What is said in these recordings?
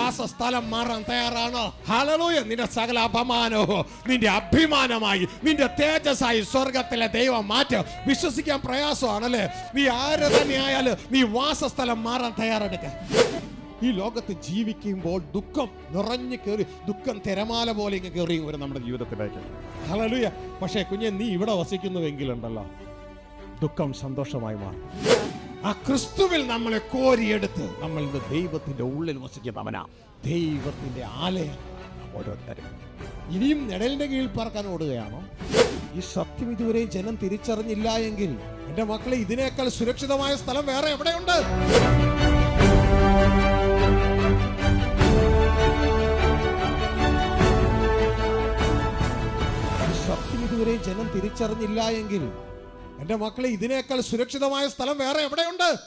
വാസസ്ഥലം മാറാൻ തയ്യാറാണോ? ഹലലൂയ നിന്റെ സകല അപമാനവും നിന്റെ അഭിമാനമായി നിന്റെ തേജസ്സായി സ്വർഗത്തിലെ ദൈവം മാറ്റം. വിശ്വസിക്കാൻ പ്രയാസമാണല്ലേ? നീ ആര് തന്നെയായാലും നീ വാസസ്ഥലം മാറാൻ തയ്യാറെടുക്ക. ഈ ലോകത്ത് ജീവിക്കുമ്പോൾ ദുഃഖം നിറഞ്ഞു കയറി ദുഃഖം തിരമാല പോലെ ഇങ്ങ് കയറി വരും നമ്മുടെ ജീവിതത്തിലേക്ക്. ഹലലുയ പക്ഷേ കുഞ്ഞെ നീ ഇവിടെ വസിക്കുന്നുവെങ്കിലുണ്ടല്ലോ. ദുഃഖം സന്തോഷമായി മാറും. ആ ക്രിസ്തുവിൽ നമ്മളെ കോരിയെടുത്ത് നമ്മൾ ഇന്ന് ദൈവത്തിന്റെ ഉള്ളിൽ വസിക്കുന്നവനാ. ദൈവത്തിന്റെ ആലയം ഓരോരുത്തരും. ഇനിയും നിഴലിന്റെ കീഴിൽ പറക്കാൻ ഓടുകയാണോ? ഈ സത്യം ഇതുവരെ ജനം തിരിച്ചറിഞ്ഞില്ല എങ്കിൽ എന്റെ മക്കളെ ഇതിനേക്കാൾ സുരക്ഷിതമായ സ്ഥലം വേറെ എവിടെയുണ്ട്? സത്യം ഇതുവരെ ജനം തിരിച്ചറിഞ്ഞില്ല എങ്കിൽ എന്റെ മക്കളെ ഇതിനേക്കാൾ സുരക്ഷിതമായ സ്ഥലം വേറെ എവിടെയുണ്ട്?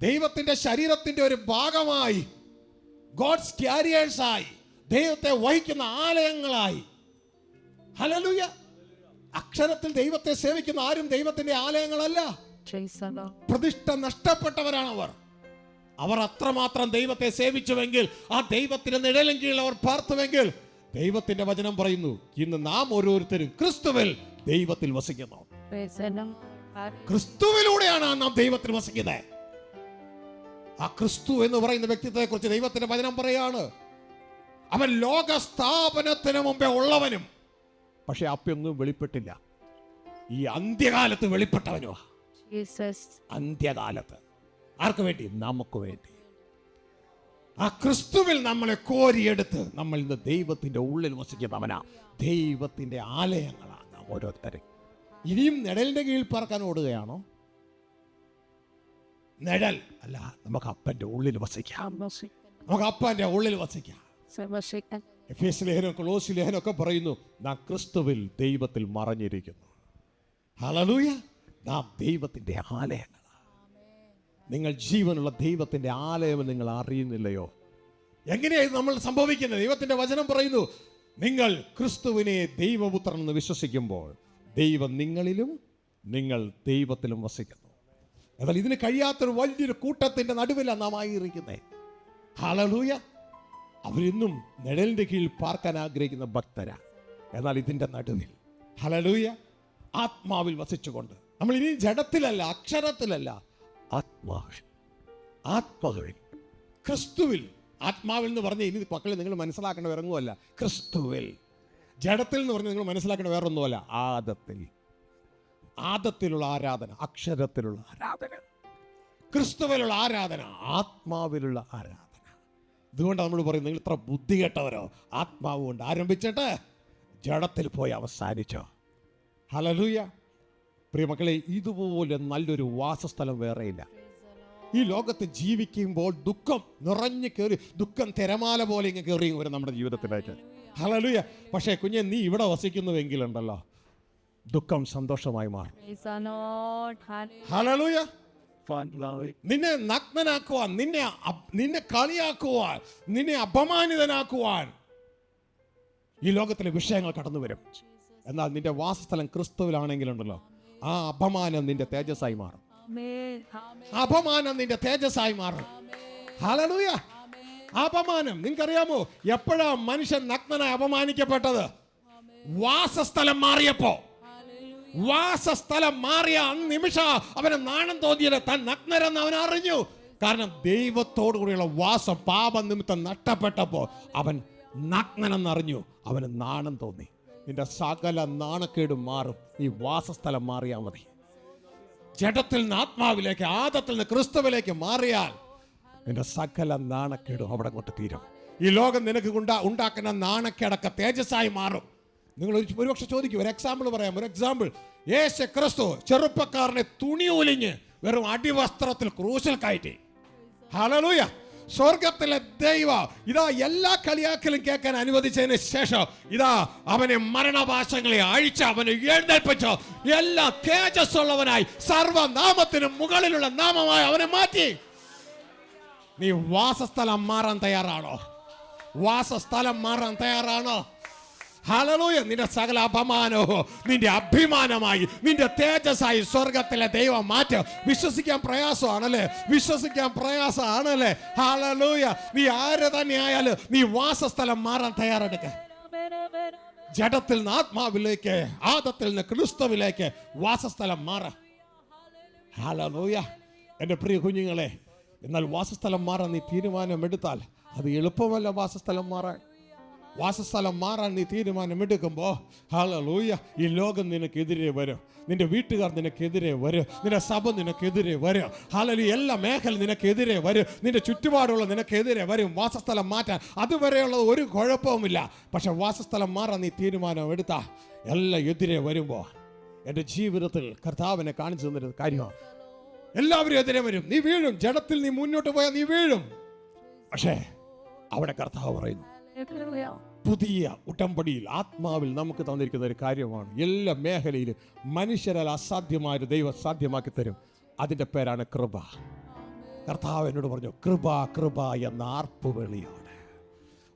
ദൈവത്തിന്റെ ശരീരത്തിന്റെ ഒരു ഭാഗമായി ഗോഡ്സ് ക്യാരിയേഴ്സ് ആയി ദൈവത്തെ വഹിക്കുന്ന ആലയങ്ങളായി. ഹലലുയ അക്ഷരത്തിൽ ദൈവത്തെ സേവിക്കുന്ന ആരും ദൈവത്തിന്റെ ആലയങ്ങളല്ല. പ്രതിഷ്ഠ നഷ്ടപ്പെട്ടവരാണ് അവർ അവർ അത്രമാത്രം ദൈവത്തെ സേവിച്ചുവെങ്കിൽ ആ ദൈവത്തിന്റെ നിഴലും കീഴിൽ അവർ പാർത്തുവെങ്കിൽ ദൈവത്തിന്റെ വചനം പറയുന്നു ഇന്ന് നാം ഓരോരുത്തരും ക്രിസ്തുവിൽ ദൈവത്തിൽ വസിക്കുന്നു. ക്രിസ്തുവിലൂടെയാണ് നാം ദൈവത്തിൽ വസിക്കുന്നത്. ആ ക്രിസ്തു എന്ന് പറയുന്ന വ്യക്തിത്വത്തെ കുറിച്ച് ദൈവത്തിന്റെ വചനം പറയാണ്. അവൻ ലോക സ്ഥാപനത്തിന് മുമ്പേ ഉള്ളവനും പക്ഷെ അപ്പൊന്നും വെളിപ്പെട്ടില്ല. ഈ അന്ത്യകാലത്ത് വെളിപ്പെട്ടവനുമാ. അന്ത്യകാലത്ത്. ആർക്ക് വേണ്ടി? നമുക്ക് വേണ്ടി. ആ ക്രിസ്തുവിൽ നമ്മളെ കോരിയെടുത്ത് നമ്മൾ ഇന്ന് ദൈവത്തിന്റെ ഉള്ളിൽ വസിക്കുന്നവനാ. ദൈവത്തിന്റെ ആലയങ്ങളാണ് നാം ഓരോരുത്തരും ഇനിയും നിഴലിന്റെ കീഴിൽ പറക്കാൻ ഓടുകയാണോ? നിഴൽ അല്ല നമുക്ക് അപ്പന്റെ ഉള്ളിൽ വസിക്കാം. നമുക്ക് അപ്പന്റെ ഉള്ളിൽ വസിക്കാം. Sebastian. എഫ് എസ് ലേഖനം ക്ലോസ് ലേഖനം ഒക്കെ പറയുന്നു നാം ക്രിസ്തുവിൽ ദൈവത്തിൽ മറഞ്ഞിരിക്കുന്നു. ഹലലൂയ നാം ദൈവത്തിന്റെ ആലയങ്ങളാണ്. നിങ്ങൾ ജീവനുള്ള ദൈവത്തിന്റെ ആലയം നിങ്ങൾ അറിയുന്നില്ലയോ? എങ്ങനെയാണ് നമ്മൾ സംഭവിക്കുന്നത്? ദൈവത്തിന്റെ വചനം പറയുന്നു നിങ്ങൾ ക്രിസ്തുവിനെ ദൈവപുത്രൻ എന്ന് വിശ്വസിക്കുമ്പോൾ ദൈവം നിങ്ങളിലും നിങ്ങൾ ദൈവത്തിലും വസിക്കുന്നു. എന്നാൽ ഇതിന് കഴിയാത്തൊരു വലിയൊരു കൂട്ടത്തിന്റെ നടുവിലാണ് നാം ആയിരിക്കുന്നത് ഹാളൂയ അവരിന്നും നിഴലിന്റെ കീഴിൽ പാർക്കാൻ ആഗ്രഹിക്കുന്ന ഭക്തരാ. എന്നാൽ ഇതിന്റെ നടുവിൽ ഹലലൂയ ആത്മാവിൽ വസിച്ചുകൊണ്ട്. നമ്മൾ ഇനി ജഡത്തിലല്ല അക്ഷരത്തിലല്ല ആത്മാവിൽ. ആത്മാവിൽ. ക്രിസ്തുവിൽ. ആത്മാവിൽ എന്ന് പറഞ്ഞ ഇനി മക്കളെ നിങ്ങൾ മനസ്സിലാക്കേണ്ട ഇറങ്ങുമല്ല ക്രിസ്തുവിൽ. ജഡത്തിൽ എന്ന് പറഞ്ഞ് നിങ്ങൾ മനസ്സിലാക്കേണ്ട വേറൊന്നുമല്ല. ആദത്തിൽ. ആദത്തിലുള്ള ആരാധന അക്ഷരത്തിലുള്ള ആരാധന. ക്രിസ്തുവിലുള്ള ആരാധന ആത്മാവിലുള്ള ആരാധന. ഇതുകൊണ്ട് നമ്മൾ പറയുന്നത് നിങ്ങൾ ഇത്ര ബുദ്ധി കേട്ടവരോ? ആത്മാവ് കൊണ്ട് ആരംഭിച്ചിട്ട് ജഡത്തിൽ പോയി അവസാനിച്ചോ? ഹലലൂയ പ്രിയമക്കളെ ഇതുപോലെ നല്ലൊരു വാസസ്ഥലം വേറെയില്ല. ഈ ലോകത്ത് ജീവിക്കുമ്പോൾ ദുഃഖം നിറഞ്ഞു കയറി ദുഃഖം തിരമാല പോലെ ഇങ്ങ് കയറി വരും നമ്മുടെ ജീവിതത്തിലേക്ക് ഹലലൂയ പക്ഷേ കുഞ്ഞെ നീ ഇവിടെ വസിക്കുന്നുവെങ്കിലുണ്ടല്ലോ ദുഃഖം സന്തോഷമായി മാറും. ഹലലുയ നിന്നെ നഗ്നനാക്കുവാൻ നിന്നെ നിന്നെ കളിയാക്കുവാൻ നിന്നെ അപമാനിതനാക്കുവാൻ ഈ ലോകത്തിലെ വിഷയങ്ങൾ കടന്നു വരും. എന്നാൽ നിന്റെ വാസസ്ഥലം ക്രിസ്തുവിലാണെങ്കിലുണ്ടല്ലോ ആ അപമാനം നിന്റെ തേജസ്സായി മാറും. അപമാനം നിന്റെ തേജസ്സായി മാറും. ഹലലൂയ അപമാനം നിങ്ങൾക്കറിയാമോ? എപ്പോഴാ മനുഷ്യൻ നഗ്നനായി അപമാനിക്കപ്പെട്ടത്? വാസസ്ഥലം മാറിയപ്പോ. വാസസ്ഥലം മാറിയ നിമിഷ അവനെ നാണം തോന്നിയത് താൻ നഗ്നരെന്ന് അവൻ അറിഞ്ഞു. കാരണം ദൈവത്തോടു കൂടിയുള്ള വാസം പാപം നിമിത്തം നഷ്ടപ്പെട്ടപ്പോൾ അവൻ നഗ്നനെന്നറിഞ്ഞു അവന് നാണം തോന്നി. നിന്റെ സകല നാണക്കേടും മാറും. ഈ വാസസ്ഥലം മാറിയാൽ മതി. ജഡത്തിൽ നിന്ന് ആത്മാവിലേക്ക് ആദത്തിൽ നിന്ന് ക്രിസ്തുവിലേക്ക് മാറിയാൽ നിന്റെ സകല നാണക്കേടും അവിടെ കൊണ്ട് തീരും. ഈ ലോകം നിനക്ക് ഉണ്ടാ- ഉണ്ടാക്കുന്ന നാണക്കേടൊക്കെ തേജസ്സായി മാറും. നിങ്ങൾ ഒരു ഒരുപക്ഷെ ചോദിക്കും ഒരു എക്സാമ്പിൾ പറയാം. ഒരു എക്സാമ്പിൾ യേശു ക്രിസ്തു ചെറുപ്പക്കാരനെ തുണി ഒലിഞ്ഞ് വെറും അടിവസ്ത്രത്തിൽ ക്രൂശിൽ കയറ്റി. ഹലലൂയ സ്വർഗത്തിലെ ദൈവം ഇതാ എല്ലാ കളിയാക്കലും കേൾക്കാൻ അനുവദിച്ചതിന് ശേഷം ഇതാ അവനെ മരണഭാഷങ്ങളെ അഴിച്ച് അവനെ എഴുന്നേൽപ്പിച്ചു എല്ലാ തേജസ്സുള്ളവനായി സർവനാമത്തിന് മുകളിലുള്ള നാമമായി അവനെ മാറ്റി. നീ വാസസ്ഥലം മാറാൻ തയ്യാറാണോ? വാസസ്ഥലം മാറാൻ തയ്യാറാണോ? ഹലലൂയ നിന്റെ സകല അപമാനവും നിന്റെ അഭിമാനമായി നിന്റെ തേജസ്സായി സ്വർഗത്തിലെ ദൈവം മാറ്റ. വിശ്വസിക്കാൻ പ്രയാസമാണല്ലേ? വിശ്വസിക്കാൻ പ്രയാസമാണല്ലേ? ഹലലൂയ നീ ആര് തന്നെ ആയാലും നീ വാസസ്ഥലം മാറാൻ തയ്യാറെടുക്ക. ജഡത്തിൽ നിന്ന് ആത്മാവിലേക്ക് ആദത്തിൽ നിന്ന് ക്രിസ്തുവിലേക്ക് വാസസ്ഥലം മാറ. ഹലലൂയ എന്റെ പ്രിയ കുഞ്ഞുങ്ങളെ എന്നാൽ വാസസ്ഥലം മാറാൻ നീ തീരുമാനമെടുത്താൽ അത് എളുപ്പമല്ല വാസസ്ഥലം മാറാൻ. വാസസ്ഥലം മാറാൻ നീ തീരുമാനമെടുക്കുമ്പോൾ ഹലലൂയ ഈ ലോകം നിനക്കെതിരെ വരും. നിന്റെ വീട്ടുകാർ നിനക്കെതിരെ വരും. നിന്റെ സഭ നിനക്കെതിരെ വരും. ഹലലി എല്ലാ മേഖല നിനക്കെതിരെ വരും. നിന്റെ ചുറ്റുപാടുള്ള നിനക്കെതിരെ വരും. വാസസ്ഥലം മാറ്റാൻ അതുവരെയുള്ള ഒരു കുഴപ്പവുമില്ല. പക്ഷെ വാസസ്ഥലം മാറാൻ നീ തീരുമാനം എടുത്താ എല്ലാം എതിരെ വരുമ്പോൾ എന്റെ ജീവിതത്തിൽ കർത്താവിനെ കാണിച്ചു തന്നിരുന്ന കാര്യമാണ് എല്ലാവരും എതിരെ വരും. നീ വീഴും. ജഡത്തിൽ നീ മുന്നോട്ട് പോയാൽ നീ വീഴും. പക്ഷേ അവിടെ കർത്താവ് പറയുന്നു. പുതിയ ഉടമ്പടിയിൽ ആത്മാവിൽ നമുക്ക് തന്നിരിക്കുന്ന ഒരു കാര്യമാണ്. എല്ലാ മേഖലയിലും മനുഷ്യരാൽ അസാധ്യമായൊരു ദൈവം സാധ്യമാക്കി തരും. അതിന്റെ പേരാണ് കൃപ. കർത്താവ് എന്നോട് പറഞ്ഞു കൃപ കൃപ എന്ന ആർപ്പുവിളിയാണ്.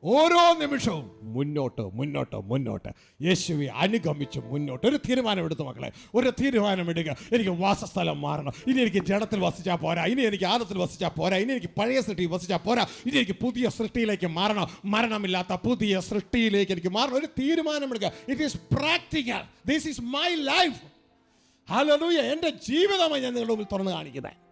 ഓരോ നിമിഷവും മുന്നോട്ട് മുന്നോട്ട് മുന്നോട്ട്. യേശുവെ അനുഗമിച്ച് മുന്നോട്ട്. ഒരു തീരുമാനം എടുത്തു മക്കളെ. ഒരു തീരുമാനം എടുക്കുക. എനിക്ക് വാസസ്ഥലം മാറണം. ഇനി എനിക്ക് ജഡത്തിൽ വസിച്ചാൽ പോരാ. ഇനി എനിക്ക് ആദത്തിൽ വസിച്ചാൽ പോരാ. ഇനി എനിക്ക് പഴയ സൃഷ്ടി വസിച്ചാൽ പോരാ. ഇനി എനിക്ക് പുതിയ സൃഷ്ടിയിലേക്ക് മാറണം. മരണമില്ലാത്ത പുതിയ സൃഷ്ടിയിലേക്ക് എനിക്ക് മാറണം. ഒരു തീരുമാനം എടുക്കുക. It is practical this is my life hello എന്റെ ജീവിതമായി ഞാൻ നിങ്ങളുടെ മുമ്പിൽ തുറന്നു കാണിക്കുന്നത്.